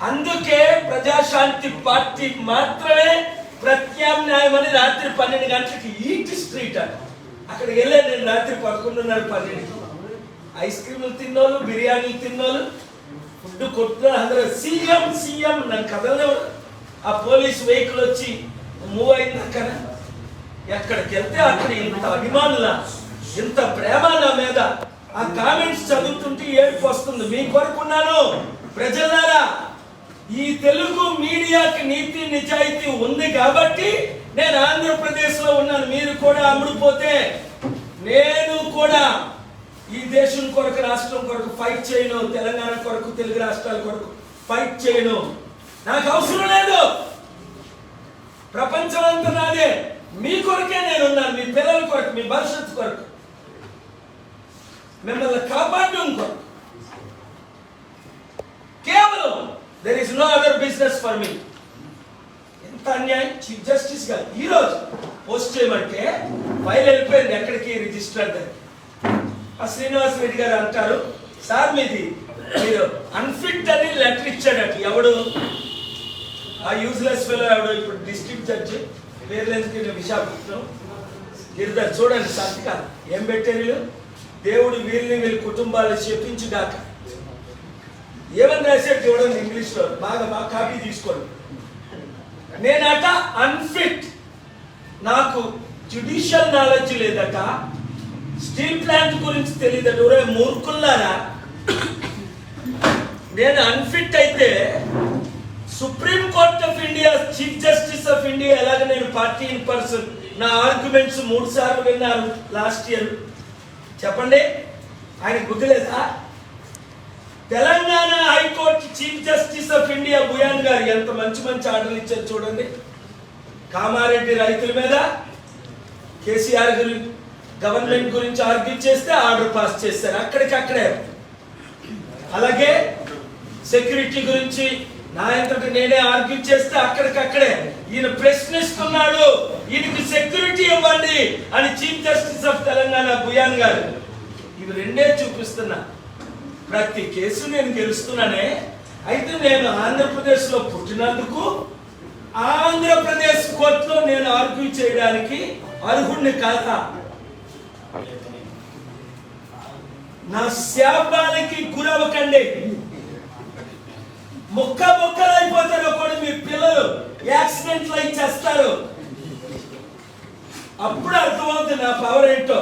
అందుకే ప్రజాశాంతి పార్టీ మాత్రమే ప్రత్యామ్నాయం అని రాత్రి పన్నెండు గంటలకి ఈట్ స్ట్రీట్ అని అక్కడికి వెళ్ళాను నేను రాత్రి పదకొండున్నర పన్నెండు ఐస్ క్రీములు తిన్నోళ్ళు బిర్యానీలు తిన్నోళ్ళు ఫుడ్ కొట్టిన అందరూ సీఎం సీఎం నన్ను కదలలేవు ఆ పోలీస్ వెహికల్ వచ్చి మూవ్ అయింది అక్కడ ఎక్కడికి వెళ్తే అక్కడ ఇంత అభిమానుల ఇంత ప్రేమ నా మీద. ఆ కామెంట్స్ చదువుతుంటే ఏడుపు వస్తుంది. మీ కొరకున్నాను ప్రజలారా ఈ తెలుగు మీడియాకి నీతి నిజాయితీ ఉంది కాబట్టి నేను ఆంధ్రప్రదేశ్లో ఉన్నాను. మీరు కూడా అమ్ముడుపోతే నేను కూడా ఈ దేశం కొరకు రాష్ట్రం కొరకు ఫైట్ చేయను. తెలంగాణ కొరకు తెలుగు రాష్ట్రాల కొరకు ఫైట్ చేయను. నాకు అవసరం లేదు. ప్రపంచం అంతా నాదే. మీ కొరకే నేను ఉన్నాను. మీ పిల్లల కొరకు మీ భవిష్యత్తు కొరకు. There is no other business for me ఎంత అన్యాయం? చీఫ్ జస్టిస్ గారు ఈ రోజు పోస్ట్ చేయమంటే ఫైల్ వెళ్ళిపోయింది ఎక్కడికి? రిజిస్టర్ దగ్గర. ఆ శ్రీనివాస్ రెడ్డి గారు అంటారు సార్ మీది మీరు అన్ఫిట్ అని లెటర్ ఇచ్చాడట. ఎవడు? ఆ యూజ్లెస్ ఫెలో ఎవడు ఇప్పుడు డిస్ట్రిక్ట్ జడ్జి పేర్లేదు విశాఖపట్నం. గిరిధర్ చూడండి సంతకాలు ఏం పెట్టారు? దేవుడు వీళ్ళని వీళ్ళ కుటుంబాలు చెప్పించుగాక ఏమని రాశాడు చూడండి ఇంగ్లీష్లో? బాగా బాగా కాపీ తీసుకోండి. నేనట అన్ఫిట్ నాకు జ్యుడిషియల్ నాలెడ్జ్ లేదట. స్టీల్ ప్లాంట్ గురించి తెలియదట. ఒరే మూర్ఖుల్లారా? నేను అన్ఫిట్ అయితే supreme court of India chief justice of India ఎలాగ నేను పార్టీ ఇన్ పర్సన్ నా ఆర్గ్యుమెంట్స్ మూడు సార్లు విన్నారు లాస్ట్ ఇయర్ చెప్పండి. ఆయన గుర్తులేదా Telangana high court chief justice of India Bhuyan గారు ఎంత మంచి మంచి ఆర్డర్లు ఇచ్చారు చూడండి. కామారెడ్డి రైతుల మీద కేసీఆర్ గురించి గవర్నమెంట్ గురించి ఆర్గ్యూ చేస్తే ఆర్డర్ పాస్ చేస్తారు అక్కడికక్కడే. అలాగే సెక్యూరిటీ గురించి నా ఎంతటి నేనే ఆర్గ్యూ చేస్తే అక్కడికక్కడే. ఈయన ప్రశ్నిస్తున్నాడు ఈయనకి సెక్యూరిటీ ఇవ్వండి అని chief justice of Telangana Bhuyan గారు. ఇవి రెండే చూపిస్తున్నా. ప్రతి కేసు నేను గెలుస్తున్నానే. అయితే నేను ఆంధ్రప్రదేశ్లో పుట్టినందుకు ఆంధ్రప్రదేశ్ కోర్టులో నేను ఆర్గ్యూ చేయడానికి అర్హుణ్ణి కాదా నా శాపాలకి గురవకండి ముక్క ముక్కలు అయిపోతారు కూడా మీ పిల్లలు. యాక్సిడెంట్లు అయి చేస్తారు అప్పుడు అర్థమవుతుంది నా పవర్ ఏంటో.